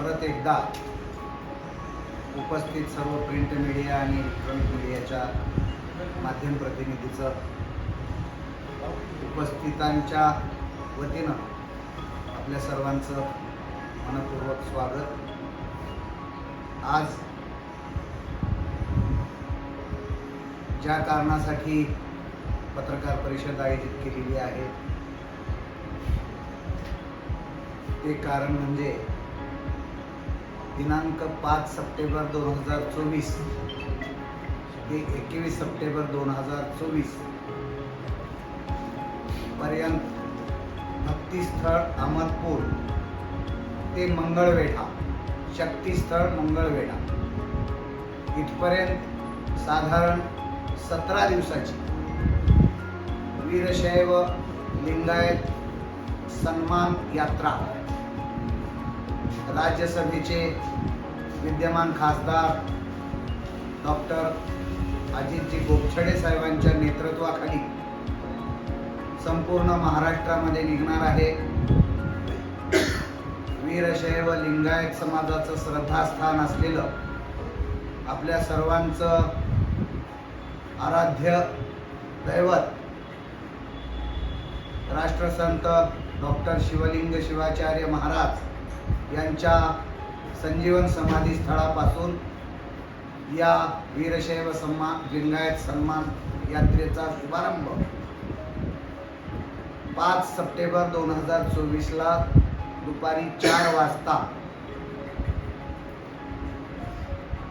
परत एकदा उपस्थित सर्व प्रिंट मीडिया आणि इलेक्ट्रॉनिक मीडियाच्या माध्यम प्रतिनिधीचं उपस्थितांच्या वतीनं आपल्या सर्वांचं मनपूर्वक स्वागत. आज ज्या कारणासाठी पत्रकार परिषद आयोजित केलेली आहे ते कारण म्हणजे दिनांक पाच सप्टेंबर दोन हजार चोवीस. ते एकवीस सप्टेंबर दोन हजार चोवीस. पर्यंत भक्तिस्थळ अहमदपूर ते मंगळवेढा. शक्तीस्थळ मंगळवेढा. इथपर्यंत साधारण सतरा दिवसाची. वीरशैव लिंगायत सन्मान यात्रा. राज्यसभेचे विद्यमान खासदार डॉक्टर अजितजी गोपछडे साहेबांच्या नेतृत्वाखाली संपूर्ण महाराष्ट्रामध्ये निघणार आहे. वीरशैव लिंगायत समाजाचं श्रद्धास्थान असलेलं आपल्या सर्वांचं आराध्य दैवत राष्ट्रसंत डॉक्टर शिवलिंग शिवाचार्य महाराज यांच्या संजीवन समाधी स्थळापासून या वीरशैव सन्मान लिंगायत सन्मान यात्रेचा शुभारंभ. पाच सप्टेंबर दोन हजार चोवीसला दुपारी चार वाजता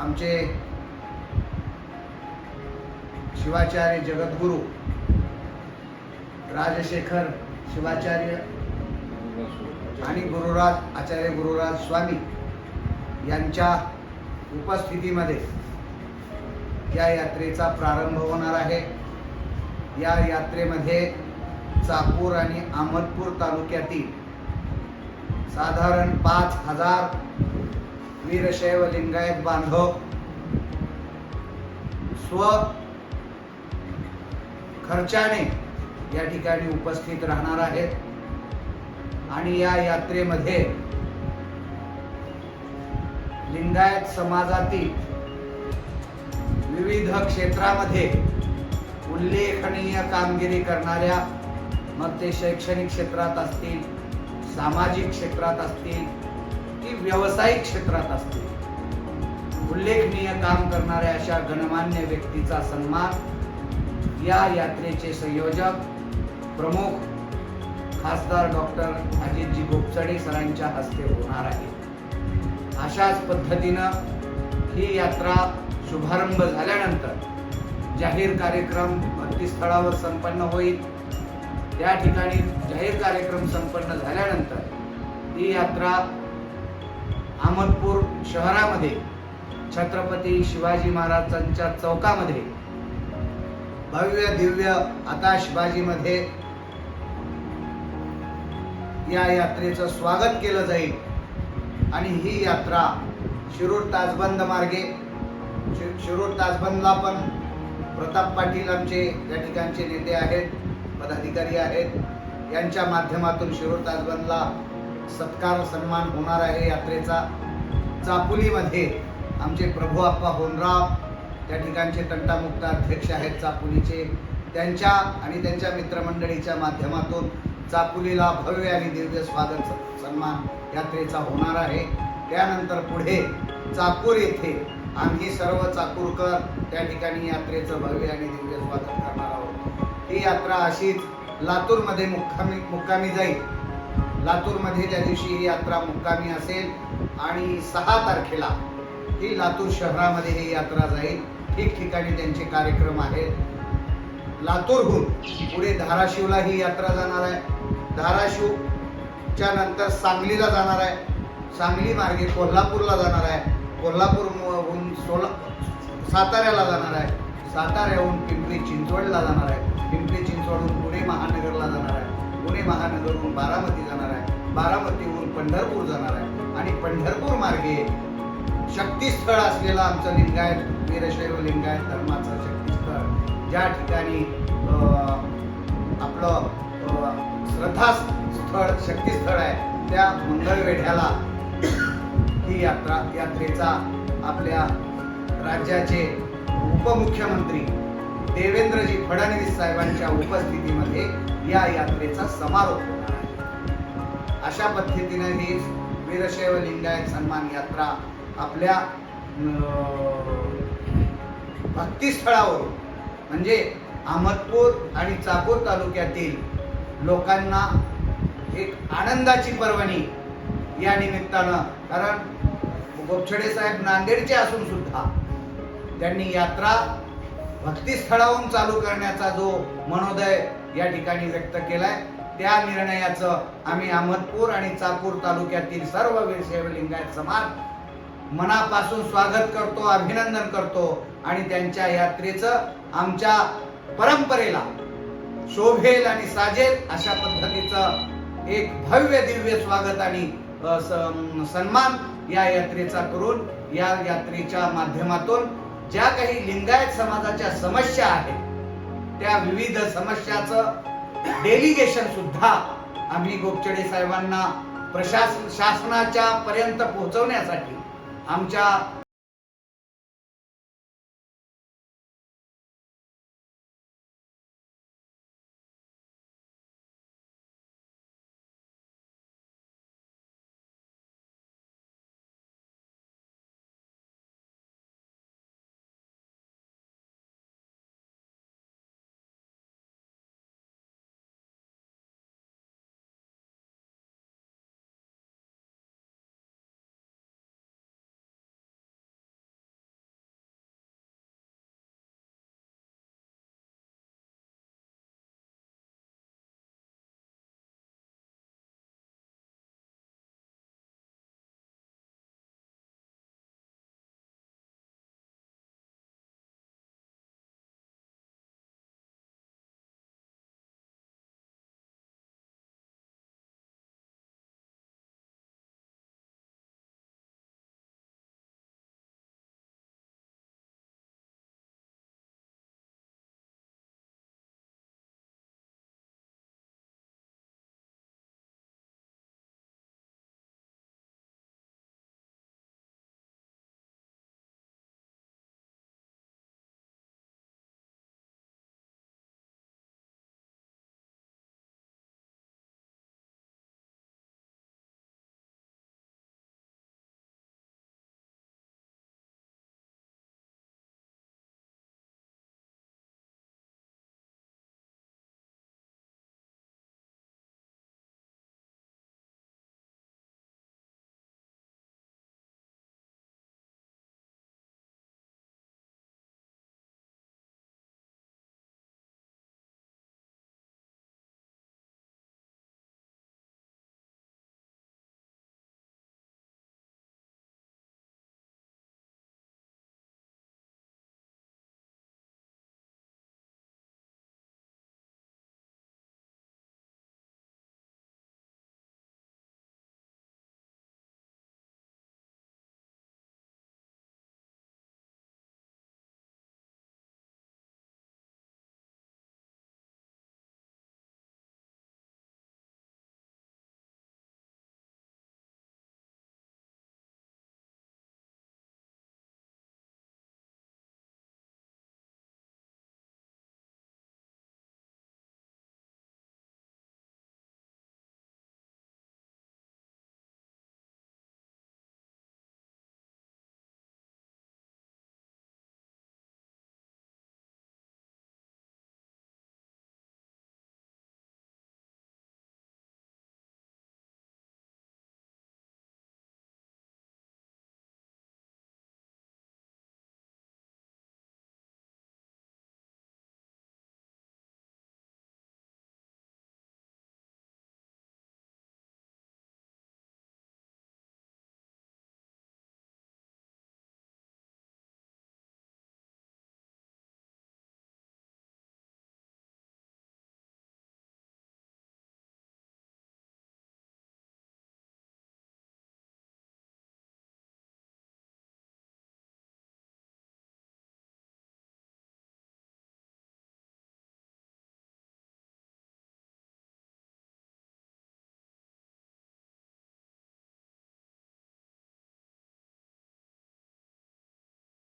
आमचे शिवाचार्य जगद्गुरू राजशेखर शिवाचार्य आणि गुरुराज आचार्य गुरुराज स्वामी यांच्या उपस्थितीमध्ये या यात्रेचा प्रारंभ होणार आहे. या यात्रेमध्ये चाकूर आणि अहमदपूर तालुक्यातील साधारण पाच हजार वीरशैव लिंगायत बांधव स्व खर्चाने या ठिकाणी उपस्थित राहणार आहेत. आणि या यात्रेमध्ये लिंगायत समाजातील विविध क्षेत्रामध्ये उल्लेखनीय कामगिरी करणाऱ्या मग ते शैक्षणिक क्षेत्रात असतील सामाजिक क्षेत्रात असतील की व्यावसायिक क्षेत्रात असतील. उल्लेखनीय काम करणाऱ्या अशा गणमान्य व्यक्तीचा सन्मान या यात्रेचे संयोजक प्रमुख खासदार डॉक्टर अजितजी गोपचडे सरांच्या हस्ते होणार आहे. अशाच पद्धतीनं ही यात्रा शुभारंभ झाल्यानंतर जाहीर कार्यक्रम भक्तिस्थळावर संपन्न होईल. त्या ठिकाणी जाहीर कार्यक्रम संपन्न झाल्यानंतर ही यात्रा अहमदपूर शहरामध्ये छत्रपती शिवाजी महाराजांच्या चौकामध्ये भव्य दिव्य आता शिवाजीमध्ये या यात्रेचं स्वागत केलं जाईल. आणि ही यात्रा शिरूर ताजबंद मार्गे शि- शिरूर ताजबंदला पण प्रताप पाटील आमचे या ठिकाणचे नेते आहेत पदाधिकारी आहेत. यांच्या माध्यमातून शिरूर ताजबंदला सत्कार सन्मान होणार आहे यात्रेचा. चापुलीमध्ये आमचे प्रभू आप्पा होनराव त्या ठिकाणचे तंटामुक्त अध्यक्ष आहेत चापुलीचे. त्यांच्या आणि त्यांच्या मित्रमंडळीच्या माध्यमातून चापुलीला भव्य आणि दिव्य स्वागत सन्मान यात्रेचा होणार आहे. त्यानंतर पुढे चाकूर येथे आम्ही सर्व चाकूरकर त्या ठिकाणी यात्रेचं भव्य आणि दिव्य स्वागत करणार आहोत. ही यात्रा अशीच लातूरमध्ये मुक्कामी मुक्कामी जाईल. लातूरमध्ये त्या दिवशी ही यात्रा मुक्कामी असेल आणि सहा तारखेला ही लातूर शहरामध्ये ही यात्रा जाईल. ठिकठिकाणी त्यांचे कार्यक्रम आहेत. लातूरहून पुढे धाराशिवला ही यात्रा जाणार आहे. धाराशिवच्या नंतर सांगलीला जाणार आहे. सांगली मार्गे कोल्हापूरला जाणार आहे. कोल्हापूरहून सोला साताऱ्याला जाणार आहे. साताऱ्याहून पिंपरी चिंचवडला जाणार आहे. पिंपरी चिंचवडहून पुणे महानगरला जाणार आहे. पुणे महानगरहून बारामती जाणार आहे. बारामतीहून पंढरपूर जाणार आहे. आणि पंढरपूर मार्गे शक्तीस्थळ असलेलं आमचं लिंगायत वीरशैव लिंगायत धर्माचं शक्तीस्थळ. ज्या ठिकाणी आपलं श्रद्धास्थळ शक्तीस्थळ आहे त्या मंगळवेढ्याला ही यात्रा यात्रेचा आपल्या राज्याचे उपमुख्यमंत्री देवेंद्रजी फडणवीस साहेबांच्या उपस्थितीमध्ये या यात्रेचा समारोप होणार आहे. अशा पद्धतीने ही वीरशैव लिंगायत सन्मान यात्रा आपल्या भक्तीस्थळावरून म्हणजे अहमदपूर आणि चाकूर तालुक्यातील लोकांना एक आनंदाची पर्वणी या निमित्तानं. कारण गोपछडे साहेब नांदेडचे असून सुद्धा त्यांनी यात्रा भक्तीस्थळाहून चालू करण्याचा जो मनोदय या ठिकाणी व्यक्त केलाय त्या निर्णयाचं आम्ही अहमदपूर आणि चाकूर तालुक्यातील सर्व वीरशैव समाज मनापासून स्वागत करतो अभिनंदन करतो आणि त्यांच्या यात्रेचं आमच्या परंपरेला शोभेल आणि साजेल अशा पद्धतीचं एक भव्य दिव्य स्वागत आणि स- सन्मान या यात्रेचा करून या यात्रेच्या माध्यमातून ज्या काही लिंगायत समाजाच्या समस्या आहेत त्या विविध समस्याचं डेलिगेशन सुद्धा आम्ही गोपचडे साहेबांना प्रशासन शासनाच्या पर्यंत पोहोचवण्यासाठी आमच्या